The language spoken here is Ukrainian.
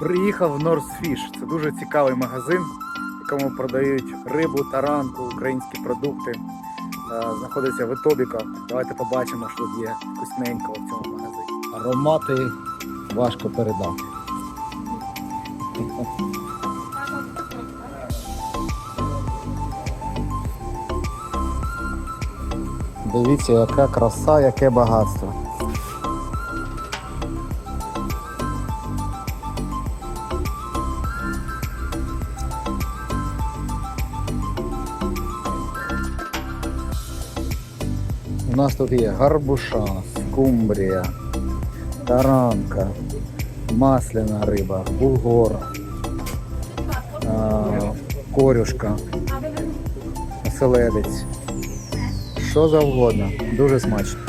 Приїхав в North Fish. Це дуже цікавий магазин, в якому продають рибу, таранку, українські продукти. Е, Знаходиться в Етобіка. Давайте побачимо, що тут є вкусненького в цьому магазині. Аромати важко передати. Дивіться, яка краса, яке багатство. У нас тут є гарбуша, скумбрія, таранка, масляна риба, булгор, корюшка, оселедець. Що завгодно. Дуже смачно.